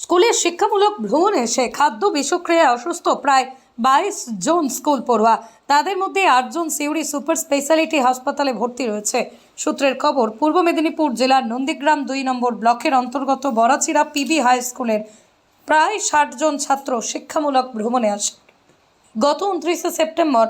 স্কুলের শিক্ষামূলক ভ্রমণে এসে খাদ্য বিষক্রিয়ায় অসুস্থ প্রায় বাইশ জন স্কুল পড়ুয়া। তাদের মধ্যে আটজন সিউড়ি সুপার স্পেশালিটি হাসপাতালে ভর্তি রয়েছে। সূত্রের খবর, পূর্ব মেদিনীপুর জেলার নন্দীগ্রাম দুই নম্বর ব্লকের অন্তর্গত বড়াচিরা পিবি হাই স্কুলের প্রায় ষাট জন ছাত্র শিক্ষামূলক ভ্রমণে আসে। গত উনত্রিশে সেপ্টেম্বর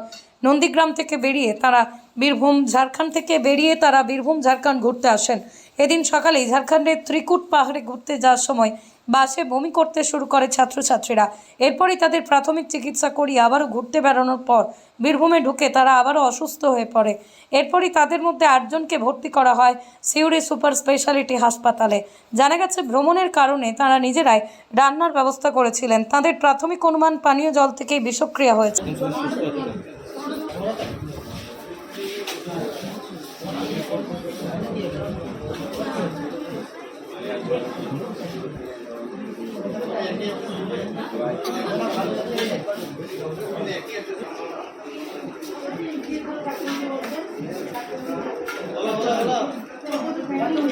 নন্দীগ্রাম থেকে বেরিয়ে তারা বীরভূম, ঝাড়খণ্ড থেকে বেরিয়ে তারা বীরভূম, ঝাড়খণ্ড ঘুরতে আসেন। এদিন সকালেই ঝাড়খণ্ডের ত্রিকুট পাহাড়ে ঘুরতে যাওয়ার সময় বাসে বমি করতে শুরু করে ছাত্রছাত্রীরা। এরপরই তাদের প্রাথমিক চিকিৎসা করিয়ে আবারও ঘুরতে বেড়ানোর পর বীরভূমে ঢুকে তারা আবারও অসুস্থ হয়ে পড়ে। এরপরই তাদের মধ্যে আটজনকে ভর্তি করা হয় সিউড়ি সুপার স্পেশালিটি হাসপাতালে। জানা গেছে, ভ্রমণের কারণে তারা নিজেরাই রান্নার ব্যবস্থা করেছিলেন। তাদের প্রাথমিক অনুমান পানীয় জল থেকেই বিষক্রিয়া হয়েছে। শ্রাবণী প্রামাণিক দে হয়ে গেছে দেবাঞ্জলি দাস দেবাঞ্জলি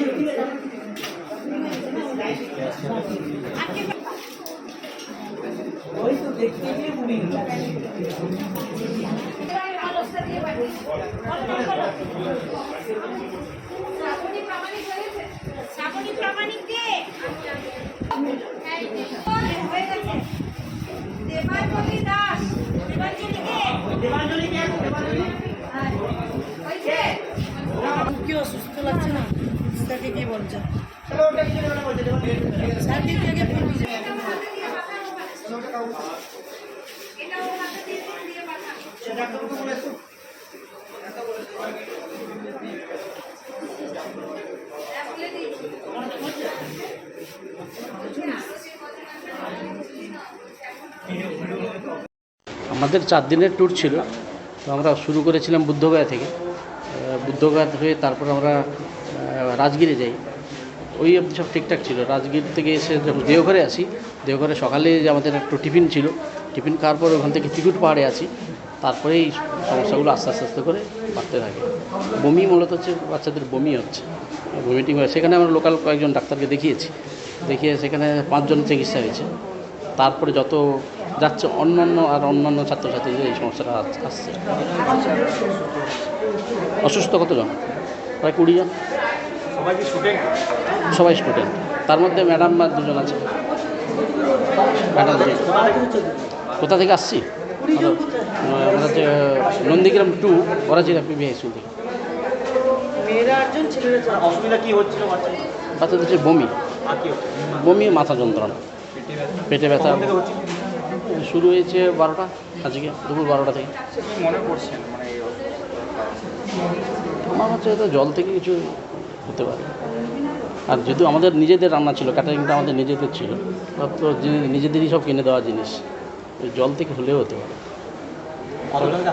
দে হ্যাঁ। হয়েছে? কি? অসুস্থ লাগছে না? স্যারকে কি বলছে। স্যারকে কি আগে ফোন দিয়েছে? এটা ওর হাতে দিয়ে দিয়ে পাঠান। আমাদের চার দিনের ট্যুর ছিল। তো আমরা শুরু করেছিলাম বুদ্ধগয়া থেকে। বুদ্ধগয়া হয়ে তারপর আমরা রাজগিরে যাই। ওই অবধি সব ঠিকঠাক ছিল। রাজগীর থেকে এসে দেওঘরে আসি, দেওঘরে সকালে যে আমাদের একটু টিফিন ছিল, টিফিন খাওয়ার পর ওখান থেকে টিকুট পাহাড়ে আসি। তারপরে এই সমস্যাগুলো আস্তে আস্তে আস্তে করে বাড়তে থাকে। বমি মূলত হচ্ছে বাচ্চাদের বমি হচ্ছে। ভমিটিং হয়। সেখানে আমরা লোকাল কয়েকজন ডাক্তারকে দেখিয়েছি। দেখিয়ে সেখানে পাঁচজন চিকিৎসা হয়েছে। তারপরে যত যাচ্ছে অন্যান্য আর অন্যান্য ছাত্রছাত্রীদের এই সমস্যাটা আসছে। অসুস্থ কতজন? প্রায় কুড়ি জন। সবাই স্টুডেন্ট। তার মধ্যে ম্যাডাম আর দুজন আছে? ম্যাডাম কোথা থেকে আসছি? আমরা হচ্ছে নন্দীগ্রাম টু করাচিরা পিবিআই স্কুল থেকে। বাচ্চাদের? হচ্ছে বমি। বমি মাথা যন্ত্রণা। পেটে ব্যথা। শুরু হয়েছে বারোটা আজকে দুপুর বারোটা থেকে। মনে করছেন মানে আমার হচ্ছে এটা জল থেকে কিছু হতে পারে। আর যেহেতু আমাদের নিজেদের রান্না ছিল ক্যাটারিংটা আমাদের নিজেদের ছিল তো নিজেদেরই সব কিনে দেওয়া জিনিস ওই জল থেকে হলেও হতে পারে।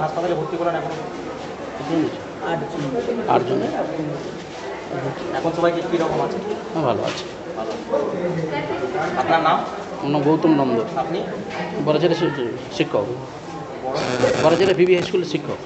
হাসপাতালে ভর্তি করেন এখন? আটজন আটজন। এখন সবাইকে কীরকম আছে? হ্যাঁ ভালো আছে। আপনার নাম? নাম গৌতম নন্দ আপনি শিক্ষক। বড় ছেলে বিবি হাই স্কুলের শিক্ষক।